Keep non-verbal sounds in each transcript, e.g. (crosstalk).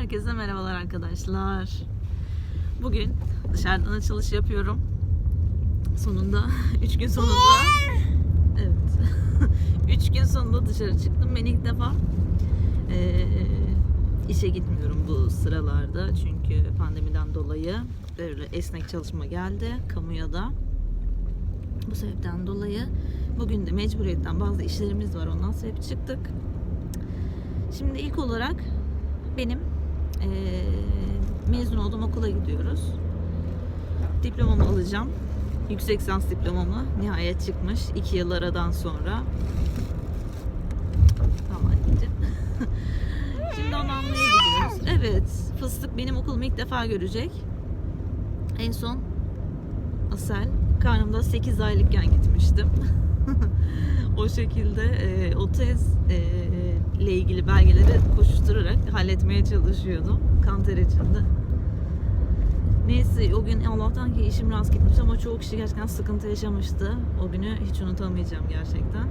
Herkese merhabalar arkadaşlar. Bugün dışarıdan açılış yapıyorum. Sonunda (laughs) 3 gün sonunda Evet. (laughs) 3 gün sonunda dışarı çıktım. Ben ilk defa eee, işe gitmiyorum bu sıralarda. Çünkü pandemiden dolayı böyle esnek çalışma geldi kamuya da. Bu sebepten dolayı bugün de mecburiyetten bazı işlerimiz var. Ondan sebep çıktık. Şimdi ilk olarak benim eee, mezun olduğum okula gidiyoruz. Diplomamı alacağım. Yüksek lisans diplomamı nihayet çıkmış. iki yıl aradan sonra. Tamam anneciğim. (laughs) Şimdi onu almaya gidiyoruz. Evet. Fıstık benim okulumu ilk defa görecek. En son Asel karnımda 8 aylıkken gitmiştim. (laughs) (laughs) o şekilde e, o tez e, ile ilgili belgeleri koşuşturarak halletmeye çalışıyordum. Kanter içinde. Neyse o gün Allah'tan ki işim rast gitmiş ama çoğu kişi gerçekten sıkıntı yaşamıştı. O günü hiç unutamayacağım gerçekten.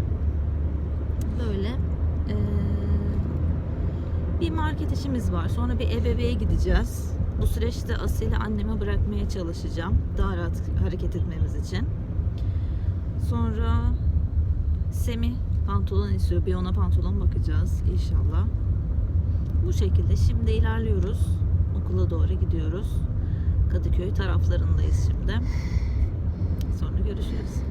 Böyle eee, bir market işimiz var. Sonra bir ebeveğe gideceğiz. Bu süreçte Asel'i anneme bırakmaya çalışacağım. Daha rahat hareket etmemiz için. Sonra Semih pantolon istiyor. Bir ona pantolon bakacağız inşallah. Bu şekilde şimdi ilerliyoruz. Okula doğru gidiyoruz. Kadıköy taraflarındayız şimdi. Sonra görüşürüz.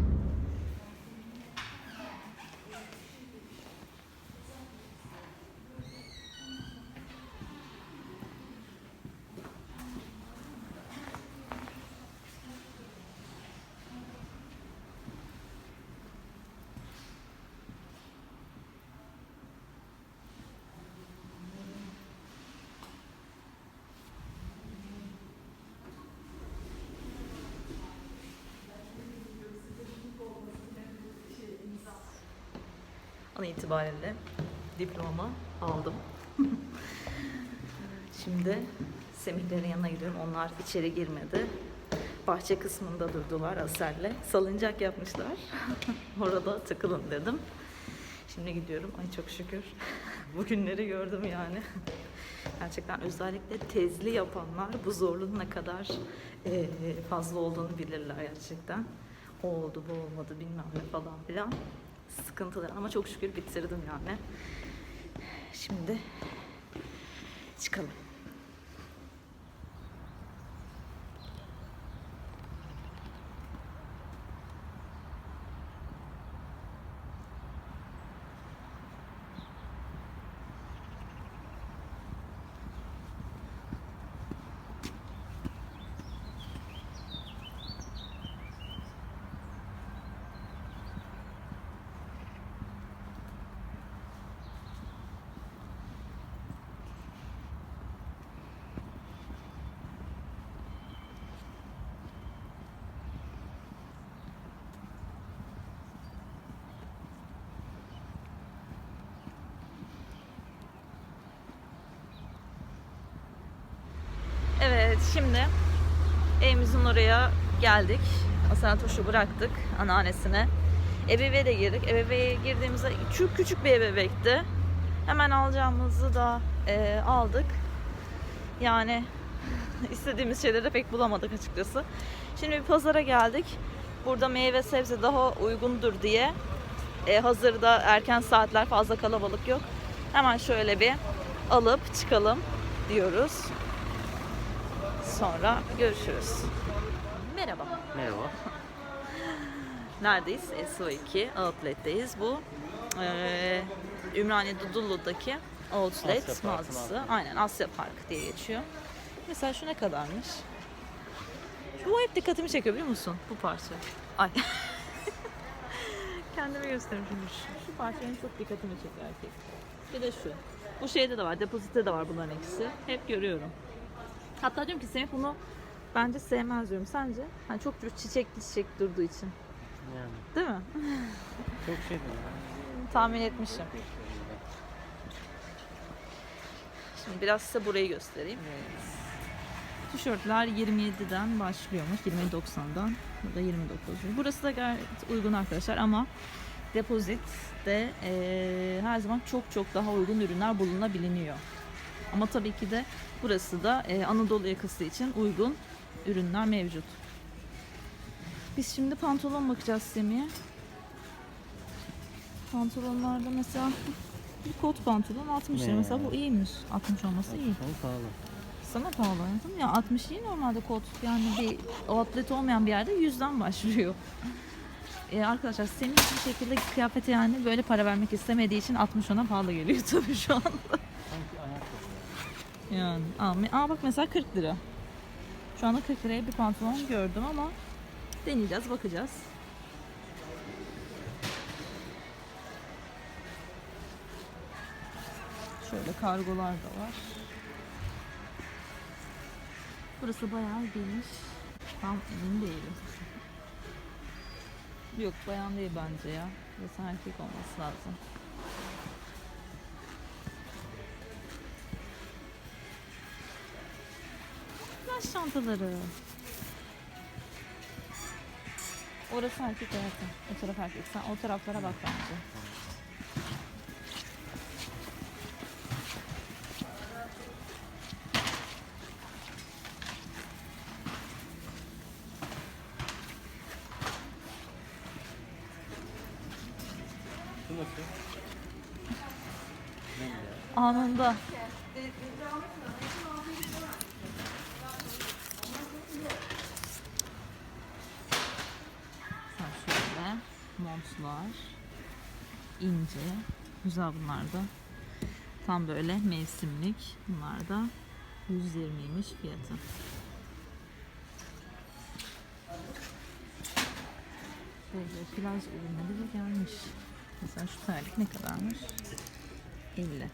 An itibariyle diplomamı aldım. (laughs) Şimdi Semihlerin yanına gidiyorum. Onlar içeri girmedi. Bahçe kısmında durdular Asel'le. Salıncak yapmışlar. (laughs) Orada takılın dedim. Şimdi gidiyorum. Ay çok şükür. (laughs) Bugünleri gördüm yani. Gerçekten özellikle tezli yapanlar bu zorluğun ne kadar eee, fazla olduğunu bilirler gerçekten. O oldu bu olmadı bilmem ne falan filan. Sıkıntılar ama çok şükür bitirdim yani. Şimdi çıkalım. Evet şimdi evimizin oraya geldik. Asel Toş'u bıraktık anneannesine. Ebeveye de girdik. Ebeveye girdiğimizde çok küçük bir ebevekti. Hemen alacağımızı da e, aldık. Yani (laughs) istediğimiz şeyleri de pek bulamadık açıkçası. Şimdi bir pazara geldik. Burada meyve sebze daha uygundur diye e, hazırda erken saatler fazla kalabalık yok. Hemen şöyle bir alıp çıkalım diyoruz. Sonra görüşürüz. Merhaba. Merhaba. (laughs) Neredeyiz? SO2 Outlet'teyiz. Bu eee Ümraniye Dudullu'daki Outlet Asya mağazası. Aynen Asya Park diye geçiyor. Mesela şu ne kadarmış? Şu hep dikkatimi çekiyor biliyor musun? Bu parça. Ay. (laughs) Kendime göstereyim şimdi. Şu, şu parça benim çok dikkatimi çekiyor erkek. Bir de şu. Bu şeyde de var. Depozite de var bunların ikisi. Hep görüyorum. Hatta diyorum ki Semih bunu bence sevmez diyorum. Sence? Hani çok çiçekli çiçek durduğu için. Yani Değil mi? (laughs) çok şey değil. Tahmin etmişim. Şimdi biraz size burayı göstereyim. Tişörtler 27'den başlıyormuş. 27.90'dan. Burada 29. Burası da gayet uygun arkadaşlar ama depozitte eee her zaman çok çok daha uygun ürünler bulunabiliyor. Ama tabii ki de burası da e, Anadolu yakası için uygun ürünler mevcut. Biz şimdi pantolon bakacağız Semih'e. Pantolonlarda mesela bir kot pantolon 60 lira. Mesela bu iyiymiş. 60 olması iyi. Çok pahalı. Sana pahalı hayatım. Ya 60 değil normalde kot. Yani bir outlet olmayan bir yerde 100'den (laughs) başlıyor. Ee, arkadaşlar Semih bir şekilde kıyafete yani böyle para vermek istemediği için 60 ona pahalı geliyor (laughs) tabii şu anda. Yani me- aa bak mesela 40 lira. Şu anda 40 liraya bir pantolon gördüm ama deneyeceğiz, bakacağız. Şöyle kargolar da var. Burası bayağı geniş. Tam emin değilim. Yok bayan değil bence ya. Burası erkek olması lazım. Plaj çantaları. Orası erkek hayatım. O taraf erkek. Sen o taraflara bak bence. Anında. Sen şöyle montlar. ince. Güzel bunlar da. Tam böyle mevsimlik. Bunlar da 120'ymiş fiyatı. Böyle plaj ürünleri de gelmiş. Mesela şu terlik ne kadarmış? 50.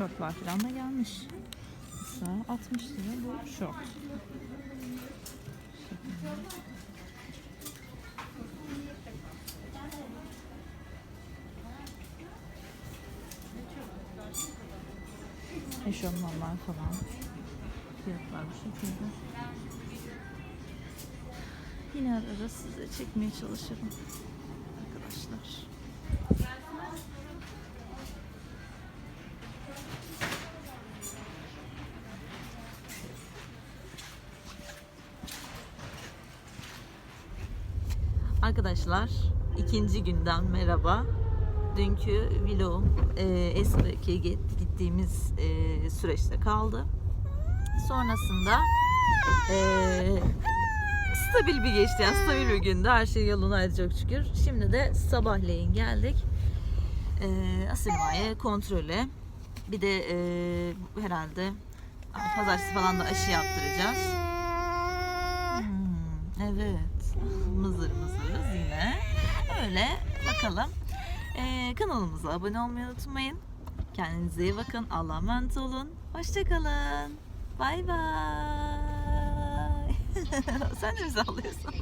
Şortlar falan da gelmiş. Mesela 60 lira bu şort. Eşofmanlar falan. Fiyatlar bu şekilde. Yine ara ara size çekmeye çalışırım. Arkadaşlar. Arkadaşlar ikinci günden merhaba. Dünkü vlogum e, Esra'ya gittiğimiz e, süreçte kaldı. Sonrasında e, stabil bir geçti. Yani stabil bir gündü. Her şey yoluna çok şükür. Şimdi de sabahleyin geldik. E, Asilma'ya kontrole. Bir de e, herhalde pazartesi falan da aşı yaptıracağız. Hmm, evet. Mızır mızırız yine. Öyle bakalım. Ee, kanalımıza abone olmayı unutmayın. Kendinize iyi bakın. Allah'a emanet olun. Hoşçakalın. Bay bay. (laughs) Sen de mi sallıyorsun?